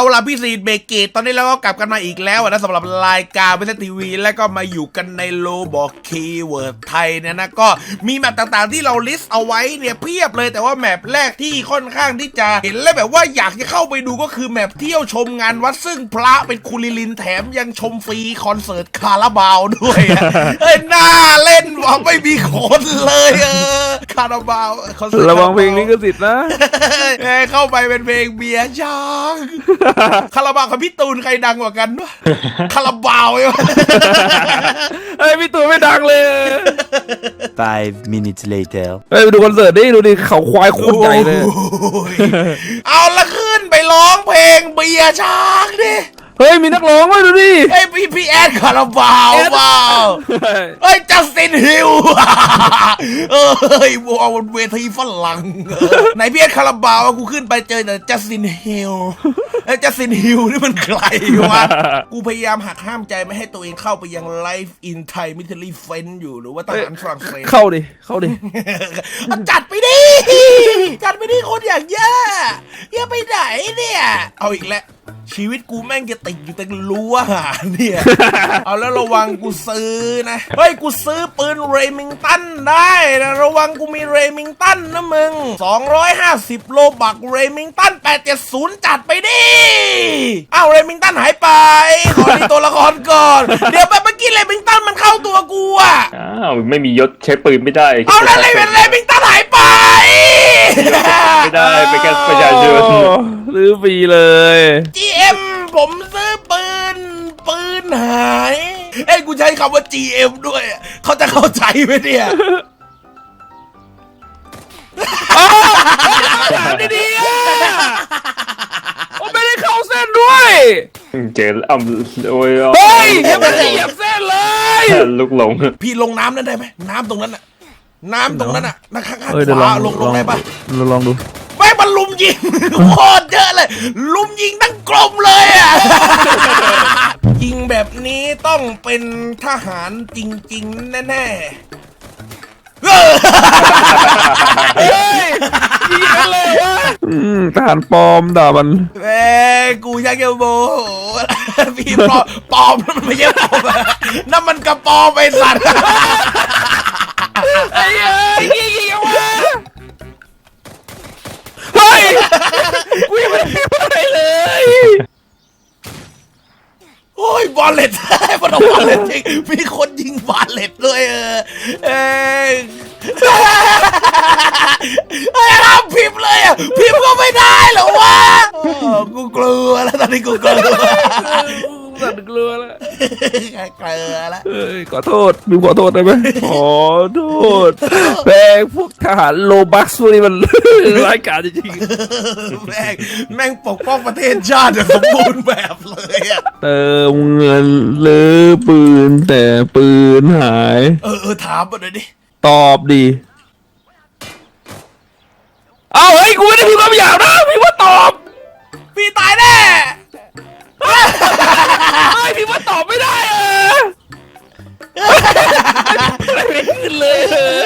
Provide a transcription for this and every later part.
เอาล่ะพี่ซีดเบรกเกตตอนนี้เราก็กลับกันมาอีกแล้วนะสำหรับรายการวิทยทีวี แล้วก็มาอยู่กันในโลบอกคีย์เวิร์ดไทยเนี่ยนะก็มีแมปต่างๆที่เราลิสต์เอาไว้เนี่ยเพียบเลยแต่ว่าแมปแรกที่ค่อนข้างที่จะเห็นแล้วแบบว่าอยากจะเข้าไปดูก็คือแมปเที่ยวชมงานวัดซึ่งพระเป็นคุลิลินแถมยังชมฟรีคอนเสิร์ตคาราบาวด้วยอะเอ้ยน่าเล่นว่าไม่มีคนเลยเออคาราบาวคอนเสิร์ตระวังเพลงนี้ก็สิทธิ์นะเอ้ยเข้าไปเป็นเพลงเบียร์ช้างคาราบาวกับพี่ตูนใครดังกว่ากันวะคาราบาวใช่ไหมเฮ้ยพี่ตูนไม่ดังเลย Five minutes later. เฮ้ยไปดูคอนเสิร์ตดิดูดิเขาควายโคตรใหญ่เลย โอ้ยเอาละขึ้นไปร้องเพลงเบียร์ช้างดิ เฮ้ยมีนักร้องด้วยดูดิไอ้ยพี่พี่แอดคาราบาวเปล่าเฮ้ยเอ้ยจัสตินฮิลเอ้ยวัวบนเวทีฝรั่งเออไหนพี่แอดคาราบาวอะกูขึ้นไปเจอแต่จัสตินฮิลไอ้จัสตินฮิลนี่มันใครวะกูพยายามหักห้ามใจไม่ให้ตัวเองเข้าไปยังไลฟ์อินไทยมิทลีเฟนอยู่หรือว่าทหารฝรั่งเศสเข้าดิเข้าดิเอาจัดไปดิจัดไปดิคนอย่างแย่อย่าไปไหนเนี่ย เอาอีกแล้ว ชีวิตกูแม่งจะติดอยู่แต่รั้วหาเนี่ย เอาแล้วระวังกูซื้อนะ เฮ้ย กูซื้อปืนเรมิงตันได้นะระวังกูมีเรมิงตันนะมึง 250 โลบักเรมิงตัน 870 จัดไปดิอ้าวเรมิงตันหายไป ขอดีตัวละครก่อน เดี๋ยวแบบเมื่อกี้เรมิงตันมันเข้าตัวกูอะอ้าวไม่มียศใช้ปืนไม่ได้ เอาแล้วเรมิงเรมิงตันหายไป ไม่ได้ไปแค่ประชาชน โอ้ซื้อฟรีเลย GM ผมซื้อปืน ปืนหาย เอ้ยกูใช้คำว่า GM ด้วยเขาจะเข้าใจไหมเนี่ยดีๆอะโอ้ไม่ได้เข้าเส้นด้วย เจออ้ำโอ้ยเฮ้ยยังไม่ได้เหยียบเส้นเลย ลูกหลง พี่ลงน้ำนั้นได้ไหมน้ำตรงนั้นน่ะ น้ำตรงนั้นน่ะนะข้างๆเฮ้ยขเดี๋ยวลวาองลงลงได้ปะลองลองดูไม่มันลุมยิง โคตรเยอะเลย ลุมยิงทั้งกลมเลยอะ ยิงแบบนี้ต้องเป็นทหารจริง ๆ แน่ๆเออเฮ้ยยิงกันเลยวะอืมทหารปลอมด่ามันเอ้ยกูอยากจะโมโหพี่ปลอมปลอมนั่นมันไม่ใช่ปลอมอะนั่นมันกระปอมไปสัตว์ ไอ้เอ้ยยิงยิงวะเฮ้ยกูยังไม่ได้ทำอะไรเลย โอ้ยบอลเลตมันเอาบอลเลตจริงมีคนยิงบอลเลตด้วยเออเอ้ยเอ้ยห้ามพิมพ์เลยอะพิมพ์ก็ไม่ได้เหรอวะโอ้กูกลัวแล้วตอนนี้กูกลัว สั่นกลัวแล้วกลัวแล้ว เอ้ยขอโทษบิวขอโทษได้ไหมขอโทษแม่งพวกทหารโลบักพวกนี้มัน ร้ายกาจริงแม่งแม่งปกป้องประเทศชาติอย่างสมบูรณ์แบบเลยอะๆเติมเงินหรือปืนแต่ปืนหาย เออเออถามมาหน่อยดิตอบดี เอาเฮ้ยกูไม่ได้พูดคำหยาบนะพี่ว่าตอบ พี่ตายแน่เฮ้ยพี่ว่าตอบไม่ได้เออไม่ขึ้นเลยเออ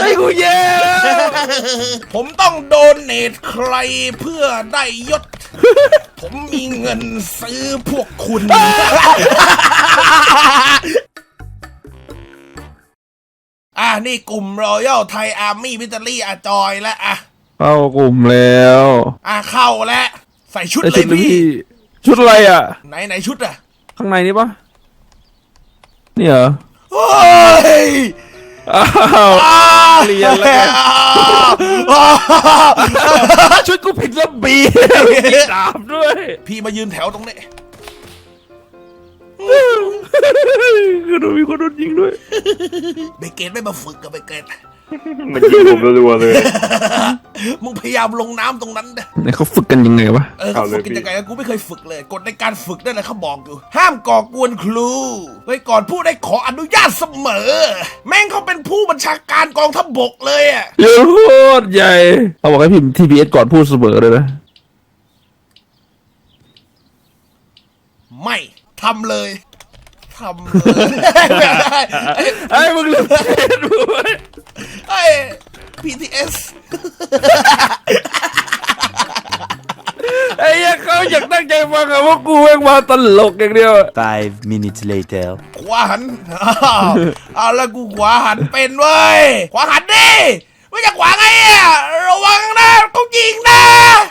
ไอ้ยกูแย่แล้วผมต้องโดนเนทใครเพื่อได้ยศ ผมมีเงินซื้อพวกคุณ อะนี่กลุ่มรอยัลไทยอาร์มี่วิตาลีอาจอยแล้วอะเข้ากลุ่มแล้ว อะเข้าแล้ว ใส่ชุดได้เลชุยดเลยพี่ พี่ ชุดอะไรอะ ไหนไหนชุดอะข้างในนี่ปะนี่เหรอโอ้ยอ้าวอ้าวเรียนแล้วอ้าวชุดกูผิดระเบียบดาบด้วย พี่มายืนแถวตรงนี้ก็โดนมีคนโดนยิงด้วยเบเกตไม่มาฝึกกับเบเกต มันยิงผมรัวๆเลย มึงพยายามลงน้ำตรงนั้นนะไหนเขาฝึกกันยังไงวะ เออเขาเอาเลยฝึกกันพี่ยังไงนะกูไม่เคยฝึกเลยกฎในการฝึกนั่นแหละเขาบอกอยู่ ห้ามก่อกวนครูไว้ก่อนพูดได้ขออนุญาตเสมอ แม่งเขาเป็นผู้บัญชาการกองทัพบกเลยอะ เยอะโคตรใหญ่เขาบอกให้พิมพ์ TPS ก่อนพูดเสมอเลยนะ ไม่ทำเลยทำเลยไอ้มึงลืมเทศมึง ไว้ไอ้ PTS ไอ้เหี้ยเขาอยากตั้งใจฟังอะว่ากูแม่งมาตลกอย่างเดียวอะ Five minutes later. ขวาหันอ้าวเอาแล้วกูขวาหันเป็นเว้ย ขวาหันดิไม่จะขวาไงอะระวังนะต้องยิงนะ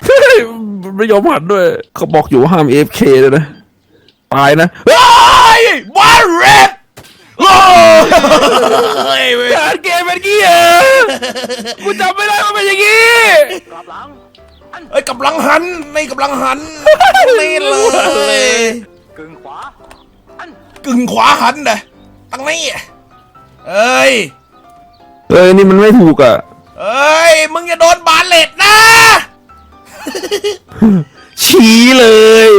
เฮ้ยมันไม่ยอมหันด้วย เขาบอกอยู่ว่าห้าม AFK เลยนะ ตายนะเฮ้ยบอลเรดโอ้ยเว้ย การเกมเป็นกี้เหรอ กูจำไม่ได้ว่าเป็นอย่างงี้เอ้ยกำลังหันในกำลังหันนี่เลยกึ่งขวากึ่งขวาหันนะตั้งนี้เอ้ยเอ้ยนี่มันไม่ถูกอะ เอ้ยมึงอย่าโดนบาเลตนะชี้เลย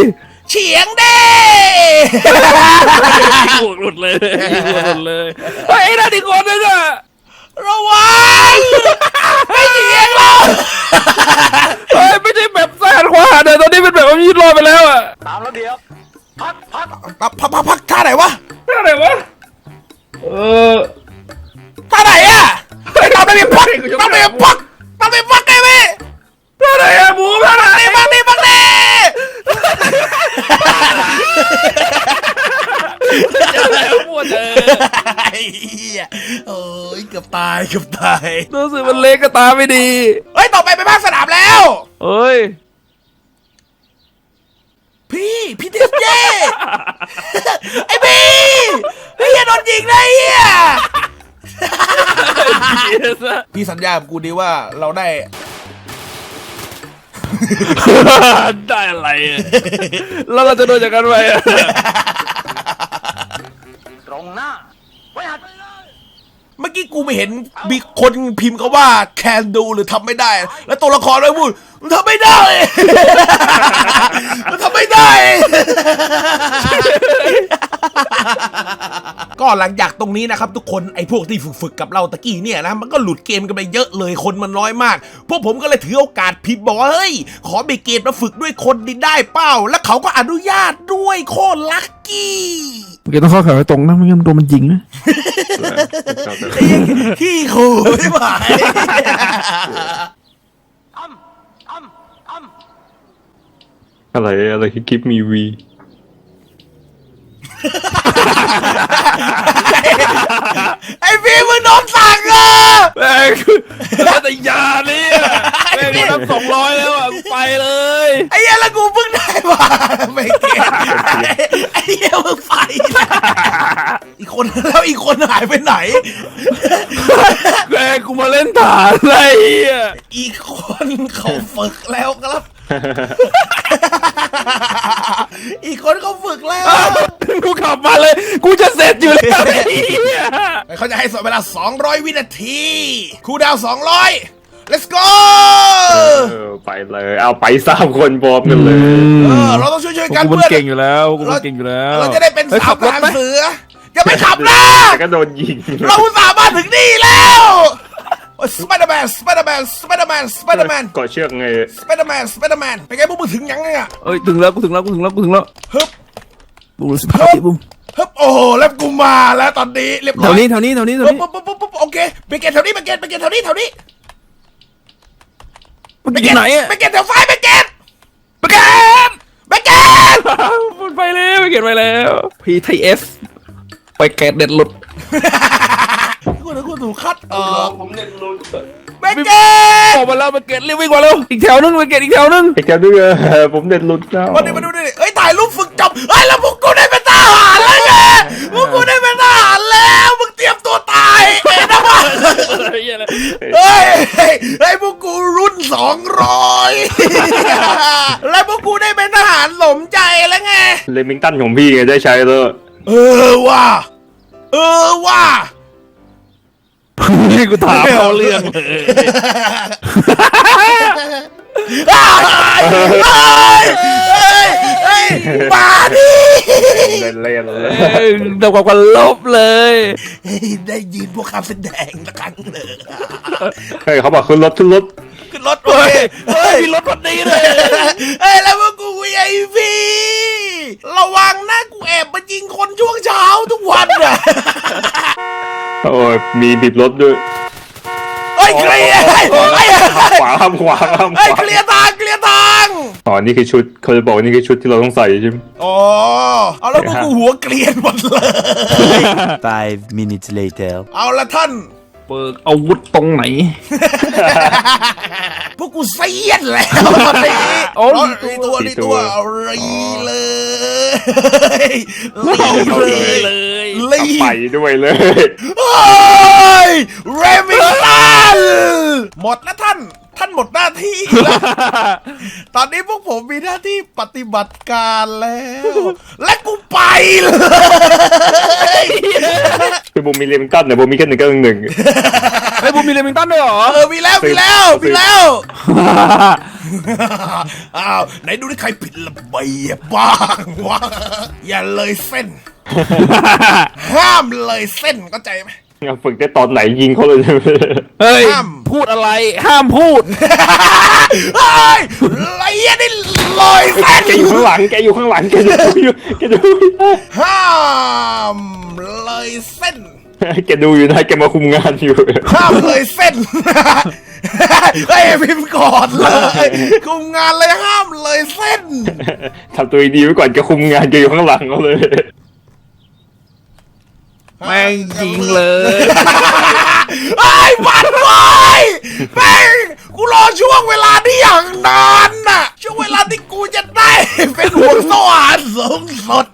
เฉียงเด้หัวหลุดเลยหัวหลุดเลยเฮ้ยไอ้นั่นอีกคนนึงอะ ระวังไม่เฉียงหรอกเฮ้ยไม่ใช่แบบซ้ายหันขวาหันเดี๋ยวตอนนี้เป็นแบบว่ายืดรอดไปแล้วอะตามแล้วเดียวพักพักพักพักพักพักท่าไหนวะอะไรวะเออท่าไหนอะ ยเกือบตายเกือบตายรู้สึกมันเล็กก็ตาไม่ดี เฮ้ย ต่อไปไปภาคสนามแล้ว เอ้ย พี่พี่เทสเย่ไอ้พี่ไอ้เหี้ยโดนยิงนะไอ้เหี้ยพี่สัญญากับกูดีว่าเราได้ ได้อะไรอะแล้วเราจะโดนจากกันไปอะตรงหน้าไว้หัดเเมื่อกี้กูไม่เห็นมีคนพิมพ์เขาว่า can do หรือทำไม่ได้ แล้วตัวละครเลยพูดมันทำไม่ได้ มันทำไม่ได้ ก็หลังจากตรงนี้นะครับ ทุกคนไอ้พวกที่ฝึกๆกับเราตะกี้เนี่ยนะมันก็หลุดเกมกันไปเยอะเลยคนมันน้อยมาก พวกผมก็เลยถือโอกาสพิมพ์บอกว่าเฮ้ย ขอเบเกตมาฝึกด้วยคนดีได้เป้าแล้วเขาก็อนุญาตด้วยโคตรลัคกี้เมื่อกี้ต้องเข้าแขนไปตรงนะไม่งั้นโดนมันยิงนะ ขี้ขู่ไม่ไหวอะไรอะไรคือกิฟมีวีไอ้พี่มึงโดนสั่งอะแม่งแล้วแต่ยาเนี่ยแม่งโดนนับสองร้อยแล้วอะไปเลยไอ้เหี้ยแล้วกูเพิ่งได้มาไม่เก็บไอ้เหี้ยมึงไป อีกคนแล้วอีกคนหายไปไหนแม่งกูมาเล่นฐานอะไรอะอีกคนเขาฝึกแล้วครับ อีกคนเขาฝึกแล้วกูขับมาเลย กูจะเสร็จอยู่แล้วไอ้เหี้ยเขาจะให้สอนเวลา 200 วินาทีคูลดาวน์200 let's go เออไปเลย เอาไปสามคนพร้อมกันเลย เออเราต้องช่วยๆกันกูมันเพื่อนเก่งอยู่แล้วกูมันเก่งอยู่แล้วเราจะได้เป็นฮ้ยสาขัวบทรถหารไหมเสือ อย่าไปขับนะแต่ก็โดนยิงเราอุตสามารถถึงนี่แล้วสไปเดอร์แมนสไปเดอร์แมนสไปเดอร์แมนสไปเดอร์แมนเกาะเชือกไงสไปเดอร์แมนสไปเดอร์แมนเป็นไงพวกมึงถึงยังไงอะเอ้ยถึงแล้วกูถึงแล้วกูถึงแล้วกูถึงแล้วฮึบบุ้มสิบห้าปีบุ้มฮึบโอ้โหแล้วกูมาแล้วตอนนี้เรียบร้แถอวยนี้แถวนี้แถวนี้แถวปุ๊บนี้ปุ๊บปุ๊บปุ๊บโอเคไปเกตแถวนี้ไปเกตไปเกตแถวนี้แถวนี้มันไปอเกยู่ตไหนอะไปเกตแถวซ้ายไปเกตไปเกตไปเกตมันไปแล้วไปเก็บไปแล้ว PTS ไปแกะเด็ดหลุดกูนึกกูถูกคัดออกผมเน็ตลุดไปเกตออกมาแล้วมาเก็ตรีบวิ่งมาเร็วอีกแถวนึงมาเก็ตอีกแถวนึงไอ้แกด้วยเออผมเน็ตลุดแล้วมาดิมาดูดิเอ้ยถ่ายรูปฝึกจบเฮ้ยแล้วพวกกูได้เป็นทหารแล้วไงพวกกูได้เป็นทหารแล้วมึงเตรียมตัวตายเอ็นะวะเฮ้ยไอ้พวกกูรุ่นสองร้อยแล้วพวกกูได้เป็นทหารสมใจแล้วไงเลมิงตันของพี่ไงได้ใช้แล้ว เออว่ะเออว่ะนี่กูถามเขาเรื่องเลยเฮ้ยเฮ้ยเฮ้ยเฮ้ยมาดิเล่นเล่นเลยเอ้ยเดากับกันลบเลยเฮ้ยได้ยินพวกคำแสดงสักครั้งเลยเฮ้ยเขาบอกขึ้นรถขึ้นรถขึ้นรถโอเฮ้ยเคเฮ้ยมีรถวันนี้เลยเฮ้ยแล้วพวกกูไอพี ระวังนะกูแอบมายิงคนช่วงเช้าทุกวันอะโอ้ยมีบิดรถด้วยเออ้ยเคลียร์ไอ้ไอ้ขวาห้ามขวาห้ามขไอ้วาเคลียร์ทางเคลียร์ทางอ๋อนี่คือชุดเขาจะบอกว่านี่คือชุดที่เราต้องใส่ใช่ไหมอ๋อเอาแล้วพวกกูหัวเกลียนหมดเลย Five minutes later. เอาละท่าน เปิดอาวุธตรงไหน พวกกูเซียนแล้วตอนนี้โอ้เอาดีดีตัตัววดีตัวเอารีเลยรีเลยเลยรีไปด้วยเลยโอ้ยเรมิสัน หมดแล้วท่าน ท่านหมดหน้าที่แล้วตอนนี้พวกผมมีหน้าที่ปฏิบัติการแล้ว และกูไปเลยคือบูมมีเลมตันเนี่ยบูมมีแค่หนึ่งก็หนึ่งหนึ่งไอ้ยบูมมีเลมิงตันด้วยเหรอ เออมีแล้วมีแล้วมีแล้ว อ้าวไหนดูที่ใครผิดระเบียบบ้างวะอย่าเลยเส้น ห้ามเลยเส้นเข้าใจไหม ฝึกได้ตอนไหนยิงเขาเลยใช่ไหมเฮ้ย ห้ามพูดอะไร ห้ามพูด เฮ้ยไรอันนี่ลอยเส้นแกอยู่ข้างหลัง แกอยู่ข้างหลัง แกดูอยู่แกดูไม่ได้ห้ามเลยเส้น แกดูอยู่นะแกมาคุมงานอยู่ ห้ามเลยเส้น เฮ้ยพิมพ์ก่อนเลยคุมงานเลยห้ามเลยเส้นทำตัวดีๆไว้ก่อนแกคุมงานแกอยู่ข้างหลังเขาเลย แม่งยิงเลยไอ้ยมันไว้ยแม่งกูรอช่วงเวลานี้อย่างนานน่ะ ช่วงเวลาที่กูจะได้ เป็นหัวสวรรค์สูงสุด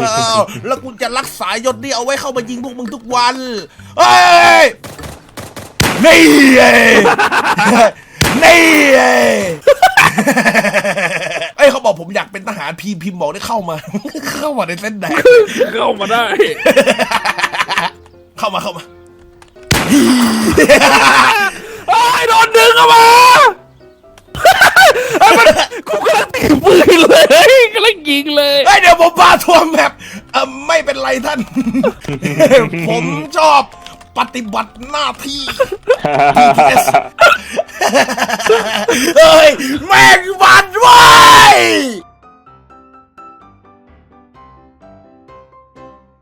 อ้าแล้วกูจะรักษายศนี้เอาไว้เข้ามายิงพวกมึงทุกวันเฮ้ยนี่เอ้ยนี่เอ้ย เอ้ยเขาบอกผมอยากเป็นทหารพีมพิมพ์บอกได้เข้ามา เข้ามาในเส้นแดง เข้ามาได้ เข้ามาเข้ามา ไอ้ยโดนดึงออกมาไอ้มันกูกำลังตีปืนเลยกำลังยิงเลยเฮ้ยเดี๋ยวผมพาทัวร์แมพเออไม่เป็นไรท่าน ผมชอบ ปฏิบัติหน้าที่ BTS เฮ้ย แม่งบันไว้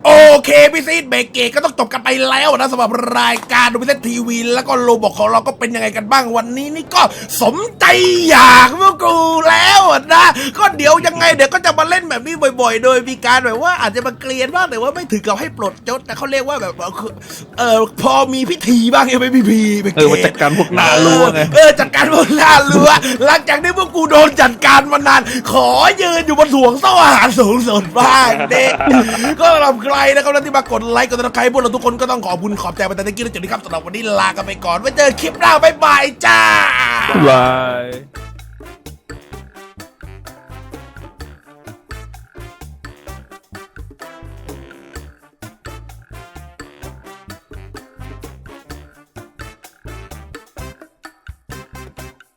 โอเคพี่ซีดเบรกเกตก็ต้องจบกันไปแล้วนะสำหรับรายการดูพิเศษทีวีแล้วก็โลบอกของเราก็เป็นยังไงกันบ้างวันนี้นี่ก็สมใจอยากพวกกูแล้วนะก็เดี๋ยวยังไงเดี๋ยวก็จะมาเล่นแบบนี้บ่อย ๆ โดยมีการแบบว่าอาจจะมาเกลียนบ้างแต่ว่าไม่ถึงกับให้ปลดยศแต่เขาเรียกว่าแบบเออพอมีพิธีบ้างยังไม่พิธีไปเออมาจัดการพวกหน้ารั้วไงเออจัดการพวกหน้ารั้วหลังจากที่พวกกูโดนจัดการมานานขอยืนอยู่บนถ่วงโซ่อาหารสูงสุดบ้างเด็กก็สำหไรนะครับที่มากดไลค์กดติดตามพวกเราทุกคนก็ต้องขอบคุณขอบใจไปแต่ตะกี้แล้วจุดนี้ครับสำหรับวันนี้ลากันไปก่อนไว้เจอคลิปหน้าบ๊ายบายจ้าบาย